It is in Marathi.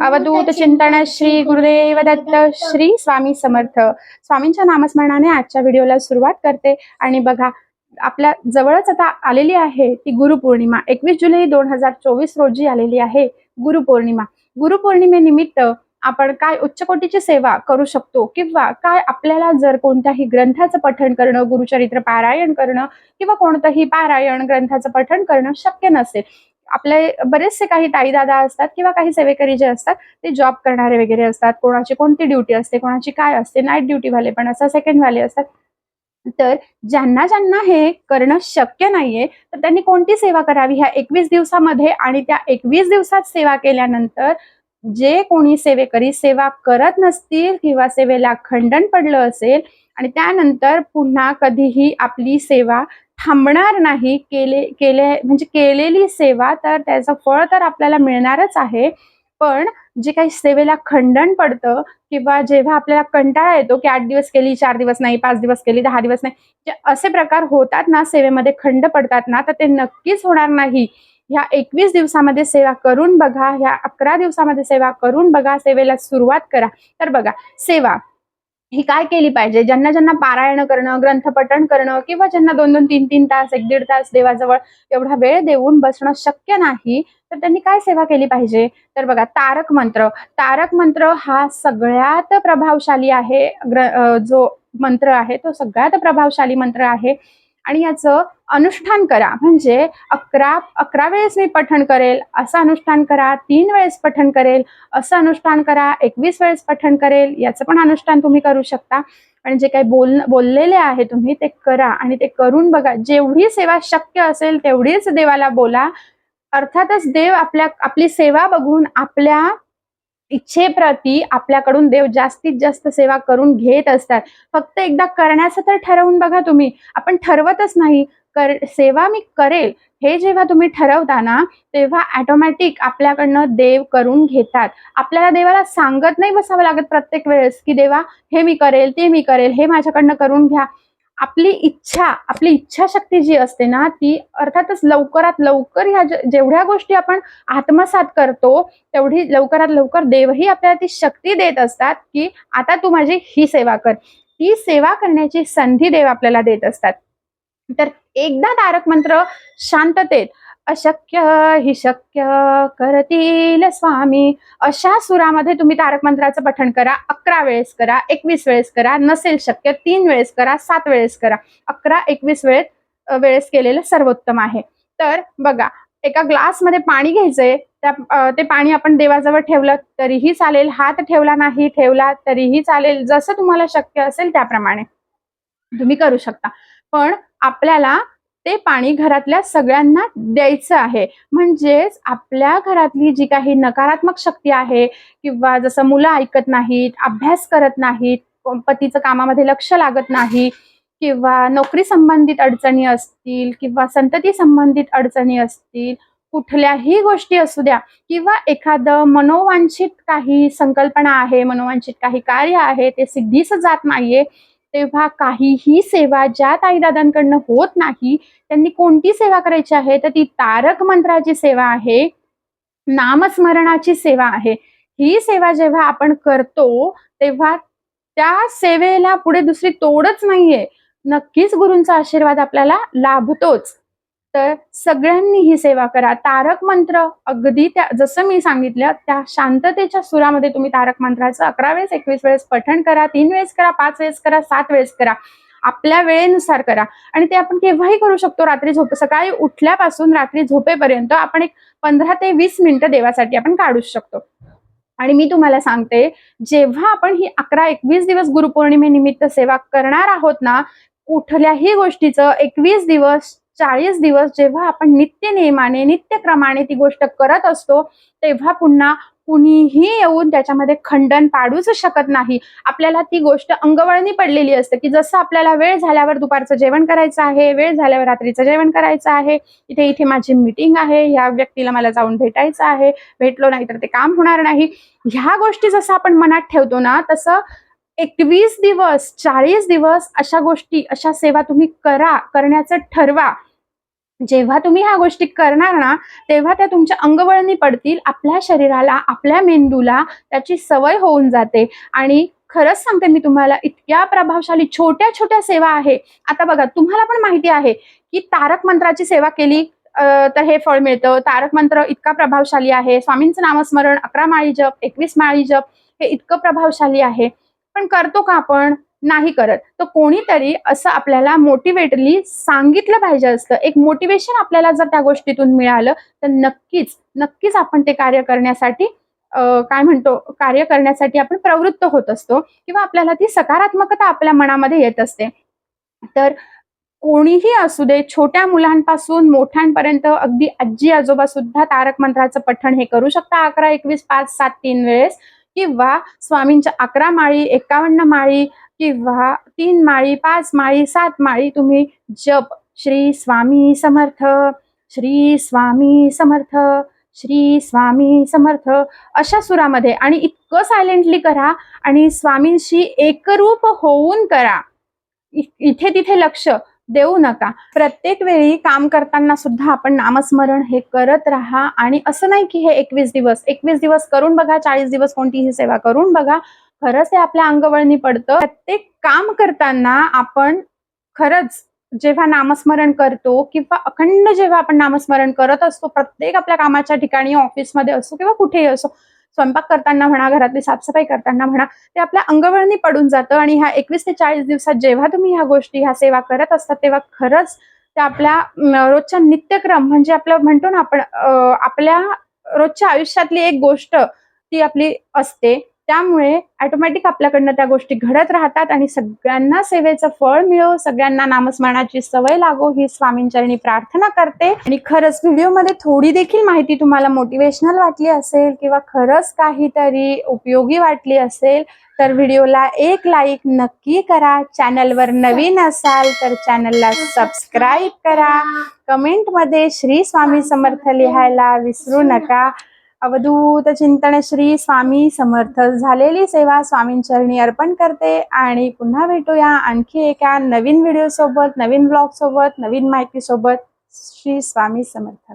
अवधूत चिंतन श्री गुरुदेव दत्त श्री स्वामी समर्थ. स्वामींच्या नामस्मरणाने आजच्या व्हिडिओला सुरुवात करते. आणि बघा आपल्या जवळच आता आलेली आहे ती गुरुपौर्णिमा. एकवीस जुलै दोन हजार चोवीस रोजी आलेली आहे गुरुपौर्णिमा. गुरुपौर्णिमेनिमित्त आपण काय उच्च कोटीची सेवा करू शकतो किंवा काय आपल्याला जर कोणत्याही ग्रंथाचं पठण करणं गुरुचरित्र पारायण करणं किंवा कोणतंही पारायण ग्रंथाचं पठण करणं शक्य नसेल आपले बरेचसे काही ताई दादा असतात किंवा काही सेवेकरी जे असतात ते जॉब करणारे वगैरे असतात. कोणाची कोणती ड्युटी असते कोणाची काय असते नाईट ड्युटीवाले पण असं सेकंड वाले असतात. तर ज्यांना ज्यांना हे करणं शक्य नाहीये तर त्यांनी कोणती सेवा करावी? ह्या एकवीस दिवसामध्ये आणि त्या एकवीस दिवसात सेवा केल्यानंतर जे कोणी सेवेकरी सेवा करत नसतील किंवा सेवेला खंडन पडलं असेल आणि त्यानंतर पुन्हा कधीही आपली सेवा थांबणार नाही केले केले म्हणजे केलेली सेवा तर त्याचं फळ तर आपल्याला मिळणारच आहे. पण जे काही सेवेला खंडन पडतं किंवा जेव्हा आपल्याला कंटाळा येतो की आठ दिवस केली चार दिवस नाही पाच दिवस केली दहा दिवस नाही जे असे प्रकार होतात ना सेवेमध्ये खंड पडतात ना तर ते नक्कीच होणार नाही. ह्या एकवीस दिवसामध्ये सेवा करून बघा ह्या अकरा दिवसामध्ये सेवा करून बघा सेवेला सुरुवात करा. तर बघा सेवा ही काय केली पाहिजे? ज्यांना ज्यांना पारायण करणं ग्रंथपठण करणं किंवा ज्यांना दोन दोन तीन तीन तास एक दीड तास देवाजवळ एवढा वेळ देऊन बसणं शक्य नाही तर त्यांनी काय सेवा केली पाहिजे? तर बघा तारक मंत्र. तारक मंत्र हा सगळ्यात प्रभावशाली आहे ग्र जो मंत्र आहे तो सगळ्यात प्रभावशाली मंत्र आहे. आणि याचं अनुष्ठान करा. म्हणजे अकरा अकरा वेळेस मी पठण करेल असं अनुष्ठान करा. तीन वेळेस पठण करेल असं अनुष्ठान करा. एकवीस वेळेस पठण करेल याचं पण अनुष्ठान तुम्ही करू शकता. आणि जे काही बोल बोललेले आहे तुम्ही ते करा आणि ते करून बघा. जेवढी सेवा शक्य असेल तेवढीच देवाला बोला. अर्थातच देव आपल्या आपली सेवा बघून आपल्या इच्छेप्रती आपल्याकडून देव जास्तीत जास्त सेवा करून घेत असतात. फक्त एकदा करण्याचं तर ठरवून बघा तुम्ही. आपण ठरवतच नाही. कर सेवा मी करेल. हे जेव्हा तुम्ही ठरवता ना तेव्हा ॲटोमॅटिक आपल्याकडनं देव करून घेतात. आपल्याला देवाला सांगत नाही बसावं लागत प्रत्येक वेळेस की देवा हे मी करेल ते मी करेल हे माझ्याकडनं करून घ्या. आपली इच्छा आपली इच्छाशक्ती जी असते ना ती अर्थातच लवकरात लवकर ह्या जेवढ्या गोष्टी आपण आत्मसात करतो तेवढी लवकरात लवकर देवही आपल्याला ती शक्ती देत असतात की आता तू माझी ही सेवा कर. ती सेवा करण्याची संधी देव आपल्याला देत असतात. तर एकदा तारक मंत्र शांततेत अशक्य हि शक्य करतील स्वामी. अशा सुरामध्ये तुम्ही तारक मंत्राचं पठण करा अकरा वेळेस करा एकवीस वेळेस करा नसेल शक्य तीन वेळेस करा सात वेळेस करा. अकरा एकवीस वेळेस वेळेस केलेलं सर्वोत्तम आहे. तर बघा एका ग्लासमध्ये पाणी घ्यायचंय त्या ते पाणी आपण देवाजवळ ठेवलं तरीही चालेल हात ठेवला नाही ठेवला तरीही चालेल जसं तुम्हाला शक्य असेल त्याप्रमाणे. तुम्ही करू शकता. पण आपल्याला ते पाणी घरातल्या सगळ्यांना द्यायचं आहे. म्हणजेच आपल्या घरातली जी काही नकारात्मक शक्ती आहे किंवा जसं मुलं ऐकत नाहीत अभ्यास करत नाहीत पतीचं कामामध्ये लक्ष लागत नाही किंवा नोकरी संबंधित अडचणी असतील किंवा संतती संबंधित अडचणी असतील कुठल्याही गोष्टी असू द्या किंवा एखादं मनोवांछित काही संकल्पना आहे मनोवांछित काही कार्य आहे ते सिद्धीच जात नाहीये तेव्हा काहीही सेवा ज्या ताईदादांकडनं होत नाही त्यांनी कोणती सेवा करायची आहे? तर ती तारक मंत्राची सेवा आहे नामस्मरणाची सेवा आहे. ही सेवा जेव्हा आपण करतो तेव्हा त्या सेवेला पुढे दुसरी तोडच नाहीये. नक्कीच गुरूंचा आशीर्वाद आपल्याला लाभतोच. तर सगळ्यांनी ही सेवा करा. तारक मंत्र अगदी त्या जसं मी सांगितलं त्या शांततेच्या सुरामध्ये तुम्ही तारक मंत्राचं अकरा वेळेस एकवीस वेळेस पठण करा तीन वेळेस करा पाच वेळेस करा सात वेळेस करा. आपल्या वेळेनुसार करा. आणि ते आपण केव्हाही करू शकतो रात्री झोप सकाळी उठल्यापासून रात्री झोपेपर्यंत आपण एक पंधरा ते वीस मिनिटं देवासाठी आपण काढू शकतो. आणि मी तुम्हाला सांगते जेव्हा आपण ही अकरा एकवीस दिवस गुरुपौर्णिमेनिमित्त सेवा करणार आहोत ना कुठल्याही गोष्टीचं एकवीस दिवस चाळीस दिवस जेव्हा आपण नित्य नियमाने नित्यक्रमाने ती गोष्ट करत असतो तेव्हा पुन्हा कुणीही येऊन त्याच्यामध्ये खंडन पाडूच शकत नाही. आपल्याला ती गोष्ट अंगवळणी पडलेली असते की जसं आपल्याला वेळ झाल्यावर दुपारचं जेवण करायचं आहे वेळ झाल्यावर रात्रीचं जेवण करायचं आहे इथे इथे माझी मीटिंग आहे ह्या व्यक्तीला मला जाऊन भेटायचं आहे भेटलो नाही तर ते काम होणार नाही. ह्या गोष्टी जसं आपण मनात ठेवतो ना तसं एकवीस दिवस चाळीस दिवस अशा गोष्टी अशा सेवा तुम्ही करा करण्याचं ठरवा. जेव्हा तुम्ही ह्या गोष्टी करणार ना तेव्हा त्या तुमच्या अंगवळणी पडतील आपल्या शरीराला आपल्या मेंदूला त्याची सवय होऊन जाते. आणि खरंच सांगते मी तुम्हाला इतक्या प्रभावशाली छोट्या छोट्या सेवा आहे. आता बघा तुम्हाला पण माहिती आहे की तारक मंत्राची सेवा केली तर हे फळ मिळतं. तारक मंत्र इतका प्रभावशाली आहे. स्वामींचं नामस्मरण अकरा माळी जप एकवीस माळी जप हे इतकं प्रभावशाली आहे. पण करतो का आपण? नाही करत. तर कोणीतरी असं आपल्याला मोटिवेटली सांगितलं पाहिजे असतं. एक मोटिवेशन आपल्याला जर त्या गोष्टीतून मिळालं तर नक्कीच नक्कीच आपण ते कार्य करण्यासाठी काय म्हणतो कार्य करण्यासाठी आपण प्रवृत्त होत असतो किंवा आपल्याला ती सकारात्मकता आपल्या मनामध्ये येत असते. तर कोणीही असू दे छोट्या मुलांपासून मोठ्यांपर्यंत अगदी आजी आजोबा सुद्धा तारक मंत्राचं पठण हे करू शकता अकरा एकवीस पाच सात तीन वेळेस. किंवा स्वामींच्या अकरा माळी एकावन्न माळी किंवा तीन माळी पाच माळी सात माळी तुम्ही जप श्री स्वामी समर्थ श्री स्वामी समर्थ श्री स्वामी समर्थ अशा सुरामध्ये आणि इतकं सायलेंटली करा आणि स्वामींशी एकरूप होऊन करा. इथे तिथे लक्ष देऊ नका. प्रत्येक वेळी काम करताना सुद्धा आपण नामस्मरण हे करत राहा आणि असं नाही की हे एकवीस दिवस एकवीस दिवस करून बघा चाळीस दिवस कोणतीही सेवा करून बघा. खरंच हे आपल्या अंगवळणी पडतं. प्रत्येक काम करताना आपण खरंच जेव्हा नामस्मरण करतो किंवा अखंड जेव्हा आपण नामस्मरण करत असतो प्रत्येक आपल्या कामाच्या ठिकाणी ऑफिसमध्ये असो किंवा कुठेही असो स्वयंपाक करताना म्हणा घरातली साफसफाई करताना म्हणा ते आपल्या अंगवळणी पडून जातं आणि ह्या एकवीस ते चाळीस दिवसात जेव्हा तुम्ही ह्या गोष्टी ह्या सेवा करत असतात तेव्हा खरंच त्या आपल्या रोजच्या नित्यक्रम म्हणजे आपलं म्हणतो ना आपण आपल्या रोजच्या आयुष्यातली एक गोष्ट ती आपली असते. त्यामुळे ऑटोमॅटिक आपल्याकडनं त्या गोष्टी घडत राहतात आणि सगळ्यांना सेवेचं फळ मिळो सगळ्यांना नामस्मरणाची सवय लागो ही स्वामींचरणी प्रार्थना करते. आणि खरंच व्हिडिओमध्ये थोडी देखील माहिती तुम्हाला मोटिवेशनल वाटली असेल किंवा खरंच काहीतरी उपयोगी वाटली असेल तर व्हिडिओला एक लाईक नक्की करा. चॅनलवर नवीन असाल तर चॅनलला सबस्क्राईब करा. कमेंटमध्ये श्री स्वामी समर्थ लिहायला विसरू नका. अवधूत चिंतन श्री स्वामी समर्थ. झालेली सेवा स्वामींचरणी अर्पण करते आणि पुन्हा भेटूया आणखी एका नवीन व्हिडिओ सोबत नवीन ब्लॉग सोबत नवीन माहिती सोबत. श्री स्वामी समर्थ.